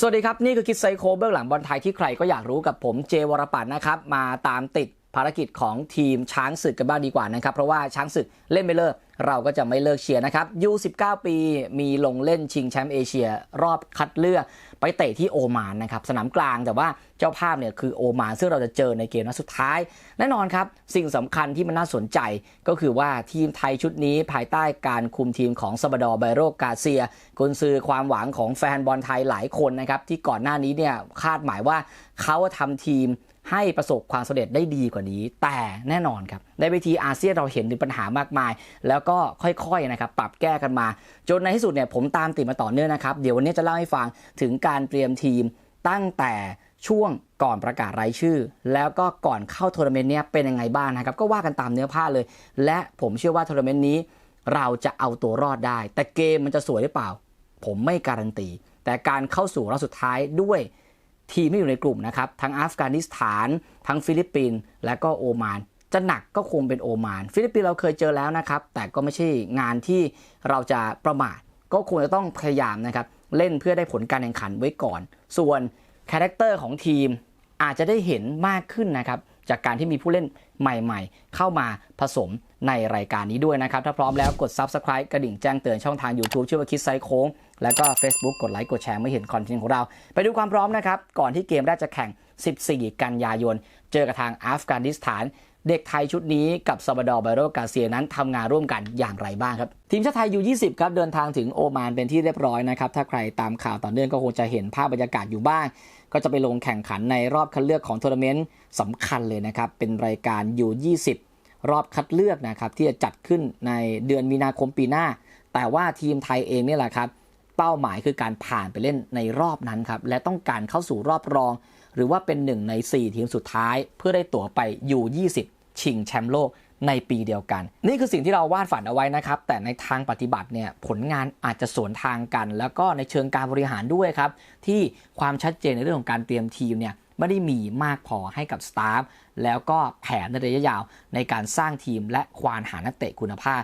สวัสดีครับ นี่คือคิดไซโคเบื้องหลังบอลไทยที่ใครก็อยากรู้กับผมเจวรปัตนนะครับ มาตามติด ภารกิจของทีมช้างศึกกันบ้างดีกว่านะครับ เพราะว่าช้างศึกเล่นไม่เลิก เราก็จะไม่เลิกเชียร์นะครับยู19 ปีมีลงเล่นชิงแชมป์เอเชีย รอบคัดเลือกไปเตะที่โอมานนะครับสนามกลางแต่ว่าเจ้าภาพเนี่ยคือโอมานซึ่งเราจะเจอในเกมนัดสุดท้าย แน่นอนครับ สิ่งสำคัญที่มันน่าสนใจก็คือว่าทีมไทยชุดนี้ภายใต้การคุมทีมของซาบดอร์ไบโรกาเซียกุนซือความหวังของแฟนบอลไทยหลายคนนะครับที่ก่อนหน้านี้เนี่ยคาดหมายว่าเขาทำทีม ให้ประสบความสำเร็จได้ดีกว่านี้ แต่แน่นอนครับในเวทีอาเซียนเราเห็นถึงปัญหามากมาย แล้วก็ค่อยๆนะครับปรับแก้กันมา จนในที่สุดเนี่ยผมตามติดมาต่อเนื่องนะครับ เดี๋ยววันนี้จะเล่าให้ฟังถึงการเตรียมทีมตั้งแต่ช่วงก่อนประกาศรายชื่อ แล้วก็ก่อนเข้าทัวร์นาเมนต์เนี้ยเป็นยังไงบ้างนะครับ ก็ว่ากันตามเนื้อผ้าเลย และผมเชื่อว่าทัวร์นาเมนต์นี้เราจะเอาตัวรอดได้ แต่เกมมันจะสวยหรือเปล่า ผมไม่การันตี แต่การเข้าสู่รอบสุดท้ายด้วย ทีมที่อยู่ในกลุ่มนะครับทั้งอัฟกานิสถาน ทั้งฟิลิปปินส์และก็โอมาน จะหนักก็คงเป็นโอมาน ฟิลิปปินส์เราเคยเจอแล้วนะครับ แต่ก็ไม่ใช่งานที่เราจะประมาท ก็คงจะต้องพยายามนะครับเล่นเพื่อได้ผลการแข่งขันไว้ก่อน ส่วนคาแรคเตอร์ของทีมอาจจะได้เห็นมากขึ้นนะครับจากการที่มีผู้เล่นใหม่ๆ เข้ามาผสมในรายการนี้ด้วยนะครับ ถ้าพร้อมแล้วกด Subscribe กระดิ่งแจ้งเตือนช่องทาง YouTube ชื่อว่าคิดไซโค้ง แล้วก็ Facebook กดไลค์กดแชร์ไม่เห็นคอนเทนต์ของเรา ไปดูความพร้อมนะครับ ก่อนที่เกมแรกจะแข่ง 14 กันยายน เจอกับทางอัฟกานิสถาน เด็กไทยชุดนี้กับซาบดอร์ไบโรกาเซียนั้นทำงานร่วมกันอย่างไรบ้างครับ ทีมชาติไทยยู20ครับเดินทางถึงโอมานเป็นที่เรียบร้อยนะครับถ้าใครตามข่าวต่อเนื่องก็คงจะเห็นภาพบรรยากาศอยู่บ้าง ก็จะไปลงแข่งขันในรอบคัดเลือกของทัวร์นาเมนต์สำคัญเลยนะครับเป็นรายการยู20รอบคัดเลือกนะครับที่จะจัดขึ้นในเดือนมีนาคมปีหน้า แต่ว่าทีมไทยเองเนี่แหละครับ เป้าหมายคือการผ่านไปเล่นในรอบนั้นครับ และต้องการเข้าสู่รอบรอง หรือว่าเป็นหนึ่งใน 4 ทีมสุดท้าย เพื่อได้ตั๋วไปยู20 ชิงแชมป์โลกในปีเดียวกัน นี่คือสิ่งที่เราวาดฝันเอาไว้นะครับ แต่ในทางปฏิบัติเนี่ยผลงานอาจจะสวนทางกัน แล้วก็ในเชิงการบริหารด้วยครับ ที่ความชัดเจนในเรื่องของการเตรียมทีมเนี่ยไม่ได้มีมากพอให้กับสตาฟแล้วก็แผนในระยะยาวในการสร้างทีมและควานหานักเตะคุณภาพ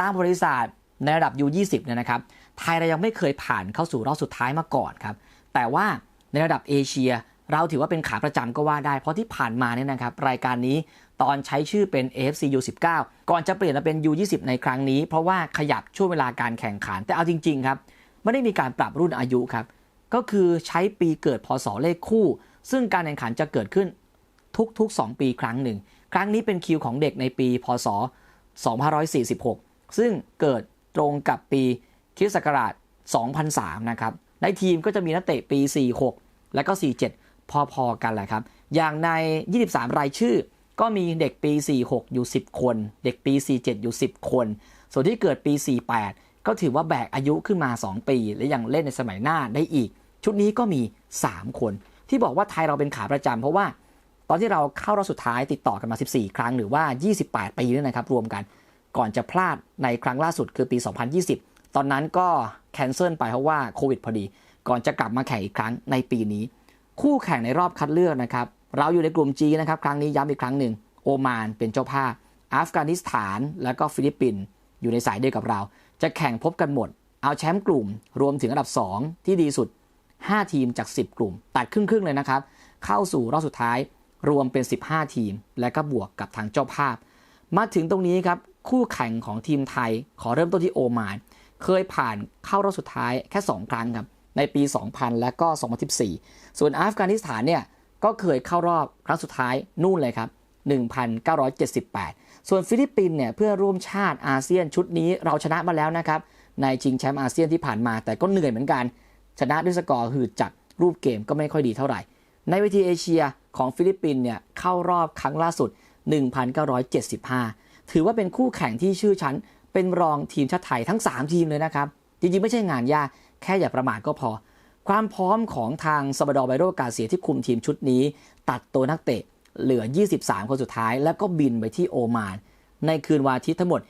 ตามบริษัทในระดับ U20 เนี่ยนะครับ ไทยเรายังไม่เคยผ่านเข้าสู่รอบสุดท้ายมาก่อนครับ แต่ว่าในระดับเอเชีย เราถือว่าเป็นขาประจำก็ว่าได้ เพราะที่ผ่านมาเนี่ยนะครับ รายการนี้ตอนใช้ชื่อเป็น AFC U19 ก่อนจะเปลี่ยนมาเป็น U20 ในครั้งนี้ เพราะว่าขยับช่วงเวลาการแข่งขัน แต่เอาจริง ๆ ครับไม่ได้มีการปรับรุ่นอายุครับ ก็คือใช้ปีเกิดพศเลขคู่ ซึ่งการแข่งขันจะเกิดขึ้นทุกๆ 2 ปีครั้งหนึ่ง ครั้งนี้เป็นคิวของเด็กในปี พศ 2546 ซึ่งเกิดตรงกับปี คริสต์ศักราช 2003 นะครับ ในทีมก็จะมีนักเตะปี 46 แล้วก็ 47 พอๆกันแหละครับ อย่างใน 23 รายชื่อ ก็มีเด็กปี 46 อยู่ 10 คน เด็กปี 47 อยู่ 10 คน ส่วนที่เกิดปี 48 ก็ถือว่าแบกอายุขึ้นมา 2 ปี และยังเล่นในสมัยหน้าได้อีก ชุดนี้ก็มี 3 คน ที่บอกว่าไทยเราเป็นขาประจำเพราะว่าตอนที่เราเข้ารอบสุดท้ายติดต่อกันมา 14 ครั้งหรือว่า 28 ปีนี่นะครับ รวมกัน ก่อนจะพลาดในครั้งล่าสุดคือปี 2020 ตอนนั้นก็แคนเซิลไปเพราะว่าโควิดพอดี ก่อนจะกลับมาแข่งอีกครั้งในปีนี้ คู่แข่งในรอบคัดเลือกนะครับ เราอยู่ในกลุ่ม G นะครับ ครั้งนี้ย้ำอีกครั้งหนึ่ง โอมานเป็นเจ้าภาพ อัฟกานิสถาน และก็ฟิลิปปินส์อยู่ในสายเดียวกับเรา จะแข่งพบกันหมด เอาแชมป์กลุ่ม รวมถึงอันดับ 2 ที่ดีสุด 5 ทีมจาก 10 กลุ่ม ตัดครึ่งๆเลยนะครับ เข้าสู่รอบสุดท้ายรวมเป็น 15 ทีม และก็บวกกับทางเจ้าภาพ มาถึงตรงนี้ครับคู่แข่งของทีมไทย ขอเริ่มต้นที่โอมาน เคยผ่านเข้ารอบสุดท้ายแค่ 2 ครั้งครับ ในปี 2000 และก็ 2014 ส่วนอัฟกานิสถานเนี่ยก็เคยเข้ารอบครั้งสุดท้ายนู่นเลยครับ 1978 ส่วนฟิลิปปินเนี่ยเพื่อร่วมชาติอาเซียนชุดนี้เราชนะมาแล้วนะครับ ในชิงแชมป์อาเซียนที่ผ่านมา แต่ก็เหนื่อยเหมือนกัน ชนะด้วยสกอร์หืดจัดรูปเกมก็ไม่ค่อยดีเท่าไหร่ ในเวทีเอเชียของฟิลิปปินเนี่ยเข้ารอบครั้งล่าสุด 1975 ถือว่าเป็นคู่แข่งที่ชื่อชั้น เป็นรองทีมชาติไทยทั้ง 3 ทีมเลยนะครับ จริงๆ ไม่ใช่งานยากแค่อย่าประมาทก็พอ ความพร้อมของทางซาบดอไบโรกาเซียที่คุมทีมชุดนี้ ตัดตัวนักเตะเหลือ 23 คนสุดท้าย แล้วก็บินไปที่โอมาน ในคืนวันอาทิตย์ทั้งหมด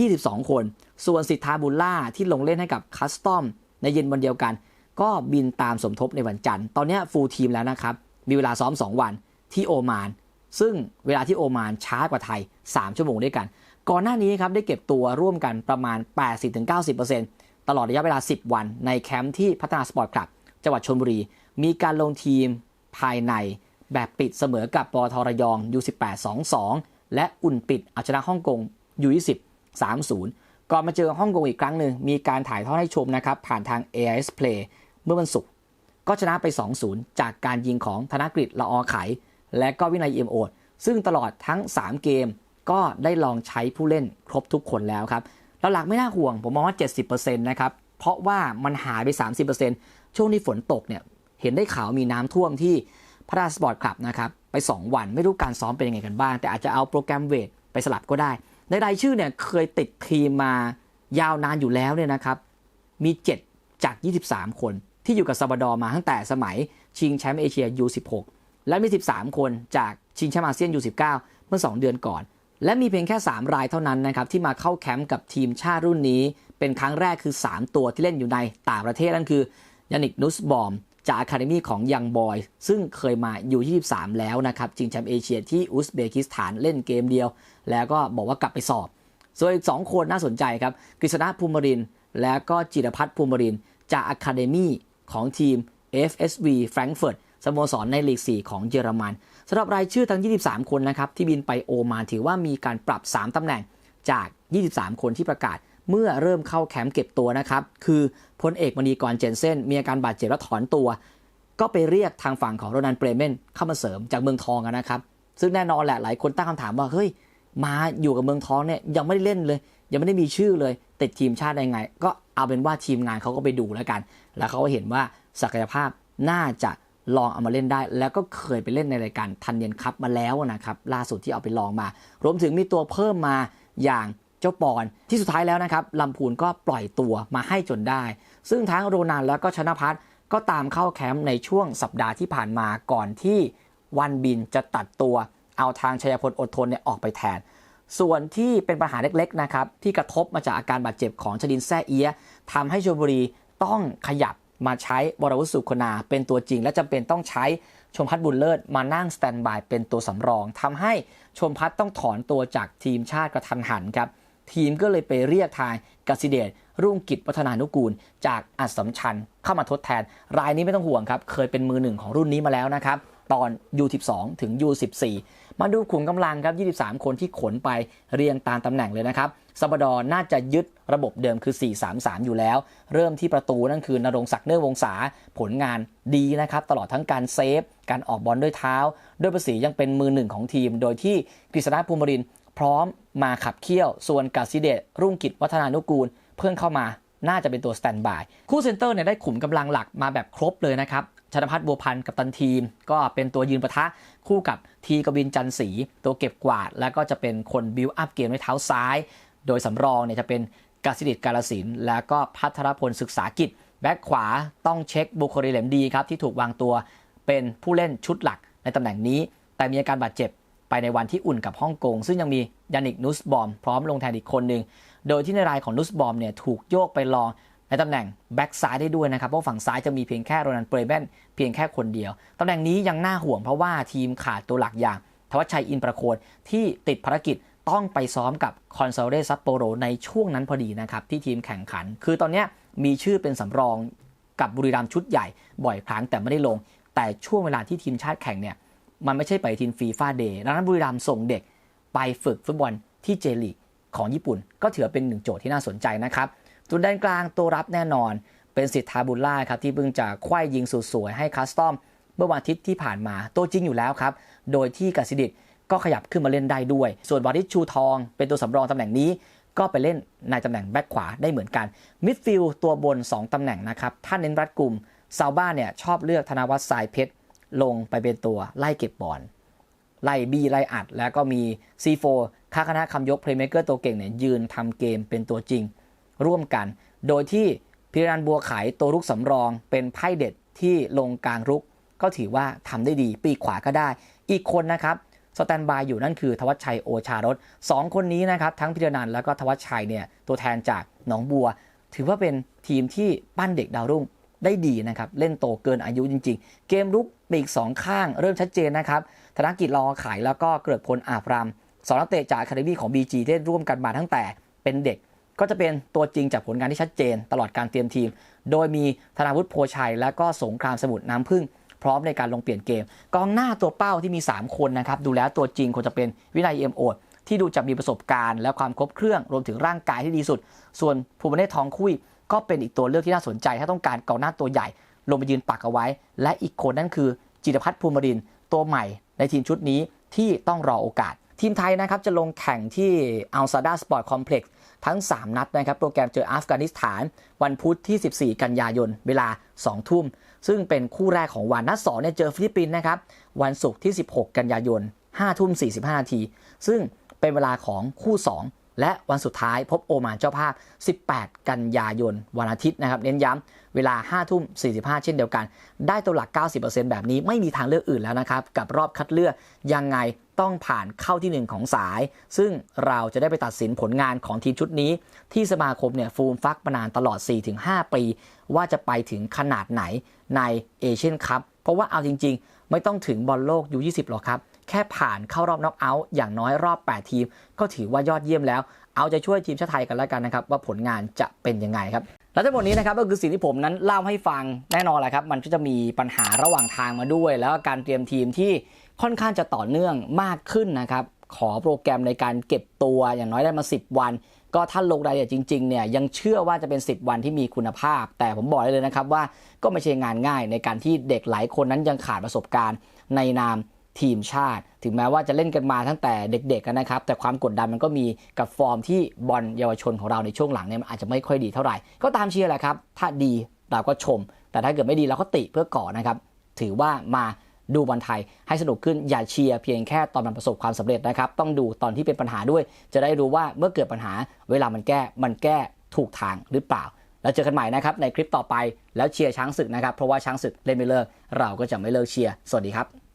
22 คน ส่วนสิทธาบุลล่าที่ลงเล่นให้กับคัสตอมในเย็นวันเดียวกัน ก็บินตามสมทบในวันจันทร์ ตอนนี้ฟูลทีมแล้วนะครับ มีเวลาซ้อม 2 วันที่โอมาน ซึ่งเวลาที่โอมานช้ากว่าไทย 3 ชั่วโมงด้วยกัน ก่อนหน้านี้ครับได้เก็บตัวร่วมกันประมาณ 80-90%ตลอดระยะเวลา 10 วัน ในแคมป์ที่พัฒนาสปอร์ตคลับจังหวัดชลบุรี มีการลงทีมภายในแบบปิดเสมอกับปอทระยอง U18 2-2 และอุ่นปิดเอาชนะฮ่องกง U20 3-0 ก่อนมาเจอฮ่องกงอีกครั้งหนึ่งมีการถ่ายทอดให้ชมนะครับผ่านทาง AIS Play เมื่อวันศุกร์ก็ชนะไป 2-0 จากการยิงของธนกฤษละออไข และก็วินัยเอี่ยมโอด ซึ่งตลอดทั้ง 3 เกม ก็ได้ลองใช้ผู้เล่นครบทุกคนแล้วครับแล้วหลักไม่น่าห่วง ผมมองว่า 70%นะครับ เพราะว่ามันหายไป 30%ช่วงที่ฝนตกเนี่ย เห็นได้ข่าวมีน้ำท่วมที่พระราชสปอร์ตคลับนะครับ ไป 2 วันไม่รู้การซ้อมเป็นยังไงกันบ้าง แต่อาจจะเอาโปรแกรมเวทไปสลับก็ได้ ในรายชื่อเนี่ยเคยติดทีมมายาวนานอยู่แล้วเนี่ยนะครับ มี 7 จาก 23 คนที่อยู่กับซาบดอมาตั้งแต่สมัยชิงแชมป์เอเชีย U16 และมี 13 คนจากชิงแชมป์อาเซียน U19 เมื่อ 2 เดือนก่อน และมีเพียงแค่ 3 รายเท่านั้นนะครับที่มาเข้าแคมป์กับทีมชาติรุ่นนี้ เป็นครั้งแรกคือ 3 ตัวที่เล่นอยู่ในต่างประเทศนั่นคือยานิกนุสบอมจากอะคาเดมีของยังบอยซึ่งเคยมาอยู่ 23 แล้วนะครับชิงแชมป์เอเชียที่อุซเบกิสถานเล่นเกมเดียว แล้วก็บอกว่ากลับไปสอบ ส่วนอีก 2 คนน่าสนใจครับกฤษณะภูมิริน แล้วก็จิรพัฒน์ภูมิริน จากอะคาเดมีของทีม FSV แฟรงก์เฟิร์ตสโมสรในลีก 4 ของเยอรมัน สำหรับรายชื่อทั้ง 23 คนนะครับที่บินไปโอมานถือว่ามีการปรับ 3 ตำแหน่งจาก 23 คนที่ประกาศเมื่อเริ่มเข้าแคมป์เก็บตัวนะครับ คือพลเอกมณีกรเจนเซนมีอาการบาดเจ็บและถอนตัว ก็ไปเรียกทางฝั่งของโรนันเปรเมนเข้ามาเสริมจากเมืองทองนะครับ ซึ่งแน่นอนแหละหลายคนตั้งคำถามว่าเฮ้ยมาอยู่กับเมืองทองเนี่ยยังไม่ได้เล่นเลย ยังไม่ได้มีชื่อเลย ติดทีมชาติได้ไง ก็เอาเป็นว่าทีมงานเขาก็ไปดูแล้วกัน แล้วเขาก็เห็นว่าศักยภาพน่าจะ ลองเอามาเล่นได้ แล้วก็เคยไปเล่นในรายการทันเย็นคัพมาแล้วนะครับล่าสุดที่เอาไปลองมา รวมถึงมีตัวเพิ่มมาอย่างเจ้าปอนที่สุดท้ายแล้วนะครับลำพูนก็ปล่อยตัวมาให้จนได้ ซึ่งทั้งโรนันแล้วก็ชนะพัฒก็ตามเข้าแคมป์ในช่วงสัปดาห์ที่ผ่านมาก่อนที่วันบินจะตัดตัวเอาทางชัยพลอดทนเนี่ยออกไปแทน ส่วนที่เป็นปัญหาเล็กๆนะครับที่กระทบมาจากอาการบาดเจ็บของชดินแซ่เอียะทำให้ชลบุรีต้องขยับ มาใช้วรวุฒิสุขนาเป็นตัวจริง และจำเป็นต้องใช้ชมพัฒบุญเลิศมานั่งสแตนบายเป็นตัวสำรองทำให้ชมพัฒต้องถอนตัวจากทีมชาติกระทันหันครับทีมก็เลยไปเรียกทางกสิเดชรุ่งกิจวัฒนานุกูล จากอัศมชัญเข้ามาทดแทน รายนี้ไม่ต้องห่วงครับ เคยเป็นมือหนึ่งของรุ่นนี้มาแล้วนะครับ ตอน U12 ถึง U14 มาดูขุมกำลังครับ 23 คนที่ขนไปเรียงตามตำแหน่งเลยนะครับ ซาบดอน่าจะยึดระบบเดิมคือ 4-3-3 อยู่แล้ว เริ่มที่ประตูนั่นคือนรงศักดิ์เนื้อวงศาผลงานดีนะครับ ตลอดทั้งการเซฟ การออกบอลด้วยเท้า ด้วยประสียังเป็นมือหนึ่งของทีม โดยที่กฤษณะภูมิรินพร้อมมาขับเคี่ยว ส่วนกาซิเดชรุ่งกิจวัฒนานุกูล เพิ่งเข้ามาน่าจะเป็นตัวสแตนบายคู่เซนเตอร์เนี่ยได้ขุมกำลังหลักมาแบบครบเลยนะครับชนพัฒน์บัวพันธ์กับตันทีม ก็เป็นตัวยืนประทะคู่กับทีกบินจันสีตัวเก็บกวาด แล้วก็จะเป็นคนบิวอัพเกมด้วยเท้าซ้าย โดยสำรองเนี่ยจะเป็นกาสิดิตกาลสิน แล้วก็พัทรพลศึกษากิจ แบ็คขวาต้องเช็คบุคลิเหลมดีครับ ที่ถูกวางตัวเป็นผู้เล่นชุดหลักในตำแหน่งนี้ แต่มีอาการบาดเจ็บไปในวันที่อุ่นกับฮ่องกง ซึ่งยังมียานิกนุสบอม พร้อมลงแทนอีกคนหนึ่ง โดยที่ในรายของนุสบอมเนี่ยถูกโยกไปลองในตำแหน่งแบ็กซ้ายได้ด้วยนะครับ เพราะฝั่งซ้ายจะมีเพียงแค่โรนันเปรเบนเพียงแค่คนเดียว ตำแหน่งนี้ยังน่าห่วงเพราะว่าทีมขาดตัวหลักอย่างทวัชชัยอินประโคนที่ติดภารกิจ ต้องไปซ้อมกับคอนซเรซัปโปโรในช่วงนั้นพอดีนะครับ ที่ทีมแข่งขัน คือตอนนี้มีชื่อเป็นสำรองกับบุรีรัมย์ชุดใหญ่บ่อยครั้งแต่ไม่ได้ลง แต่ช่วงเวลาที่ทีมชาติแข่งเนี่ยมันไม่ใช่ไปทีมฟีฟ่าเดย์ดังนั้นบุรีรัมย์ส่งเด็กไปฝึกฟุตบอลที่เจลีของญี่ปุ่น ก็ถือเป็นหนึ่งโจทย์ที่น่าสนใจนะครับจุดด้านกลางตัวรับแน่นอน เป็นสิทธาบุลล่าครับที่เพิ่งจะคว้ยยิงสุดสวยให้คัสตอม เมื่อวันอาทิตย์ที่ผ่านมาตัวจริงอยู่แล้วครับ โดยที่กสิดิต ก็ขยับขึ้นมาเล่นได้ด้วย ส่วนบอริชชูทองเป็นตัวสำรองตำแหน่งนี้ก็ไปเล่นในตำแหน่งแบ็คขวาได้เหมือนกัน มิดฟิลด์ตัวบน 2ตำแหน่งนะครับ ถ้าเน้นรัดกลุ่มซาบ้านเนี่ยชอบเลือกธนวัฒน์สายเพชร ลงไปเป็นตัวไล่เก็บบอลไล่บีไล่อัด แล้วก็มีซีโฟคาคณะคำยกเพลย์เมเกอร์ตัวเก่งเนี่ยยืนทำเกมเป็นตัวจริง ร่วมกัน โดยที่พิรันบัวไขตัวรุกสำรองเป็นไพ่เด็ดที่ลงกลางรุก ก็ถือว่าทำได้ดีปีกขวาก็ได้ อีกคนนะครับ สแตนบายอยู่นั่นคือ ทวัชชัยโอชารสสองคนนี้นะครับทั้งพิรนันแล้วก็ทวัชชัยเนี่ยตัวแทนจากหนองบัว ถือว่าเป็นทีมที่ปั้นเด็กดาวรุ่งได้ดีนะครับเล่นโตเกินอายุจริง ๆ เกมรุกปีกสองข้างเริ่มชัดเจนนะครับธนกิจรอขายแล้วก็เกิดพลอาบรามสองนักเตะจากคาเดมี่ของ BG ที่ร่วมกันมาตั้งแต่เป็นเด็ก ก็จะเป็นตัวจริงจากผลงานที่ชัดเจน ตลอดการเตรียมทีม โดยมีธนาวุฒิโพชัย และก็สงครามสมุทรน้ำพึ่ง พร้อมในการลงเปลี่ยนเกม กองหน้าตัวเป้าที่มี 3 คนนะครับดูแล้วตัวจริงควรจะเป็นวินัยเอ็มโอดที่ดูจะมีประสบการณ์ และความครบเครื่องรวมถึงร่างกายที่ดีสุด ส่วนภูมิเนศทองคุยก็เป็นอีกตัวเลือกที่น่าสนใจ ถ้าต้องการกองหน้าตัวใหญ่ ลงไปยืนปักเอาไว้ และอีกคนนั่นคือจิรพัฒน์ภูมิรินตัวใหม่ในทีมชุดนี้ที่ต้องรอโอกาส ทีมไทยนะครับจะลงแข่งที่อัลซาดาสปอร์ตคอมเพล็กซ์ทั้ง 3 นัดนะครับ โปรแกรมเจออัฟกานิสถาน วันพุธที่ 14 กันยายน เวลา 2 ทุ่ม ซึ่งเป็นคู่แรกของวันนัด2เนี่ยเจอฟิลิปปินส์นะครับวันศุกร์ที่ 16 กันยายน5ทุ่ม45นาทีซึ่งเป็นเวลาของคู่ 2 และวันสุดท้ายพบโอมานเจ้าภาพ 18 กันยายนวันอาทิตย์นะครับ เน้นย้ำเวลา5ทุ่ม45 เช่นเดียวกัน ได้ตัวหลัก 90%แบบนี้ไม่มีทางเลือกอื่นแล้วนะครับ กับรอบคัดเลือกยังไงต้องผ่านเข้าที่ 1 ของสาย ซึ่งเราจะได้ไปตัดสินผลงานของทีมชุดนี้ ที่สมาคมเนี่ยฟูมฟักมานานตลอด 4-5 ปี ว่าจะไปถึงขนาดไหนในเอเชียนคัพเพราะว่าเอาจริง ๆ ไม่ต้องถึงบอลโลกยู20หรอกครับ แค่ผ่านเข้ารอบน็อกเอาท์อย่างน้อยรอบ 8 ทีม ก็ถือว่ายอดเยี่ยมแล้ว เอาจะช่วยทีมชาติไทยกันแล้วกันนะครับ ว่าผลงานจะเป็นยังไงครับและทั้งหมดนี้นะครับก็คือสิ่งที่ผมนั้นเล่าให้ฟังแน่นอนแหละครับ มันก็จะมีปัญหาระหว่างทางมาด้วย แล้วก็การเตรียมทีมที่ค่อนข้างจะต่อเนื่องมากขึ้นนะครับขอโปรแกรมในการเก็บตัวอย่างน้อยได้มา 10 วัน ก็ถ้าลงรายละเอียดจริงๆเนี่ยยังเชื่อว่าจะเป็น 10 วันที่มีคุณภาพ แต่ผมบอกได้เลยนะครับว่าก็ไม่ใช่งานง่ายในการที่เด็กหลายคนนั้นยังขาดประสบการณ์ในนาม ทีมชาติ ถึงแม้ว่าจะเล่นกันมาตั้งแต่เด็กๆกันนะครับ แต่ความกดดันมันก็มีกับฟอร์มที่บอลเยาวชนของเราในช่วงหลังเนี่ยมันอาจจะไม่ค่อยดีเท่าไหร่ ก็ตามเชียร์แหละครับ ถ้าดีเราก็ชม แต่ถ้าเกิดไม่ดีเราก็ติเพื่อก่อนะครับ ถือว่ามาดูบอลไทยให้สนุกขึ้นอย่าเชียร์เพียงแค่ตอนมันประสบความสำเร็จนะครับ ต้องดูตอนที่เป็นปัญหาด้วย จะได้รู้ว่าเมื่อเกิดปัญหา เวลามันแก้มันแก้ถูกทางหรือเปล่า แล้วเจอกันใหม่นะครับในคลิปต่อไปแล้วเชียร์ช้างศึกนะครับเพราะว่าช้างศึกเล่นไม่เลิกเราก็จะไม่เลิกเชียร์สวัสดีครับ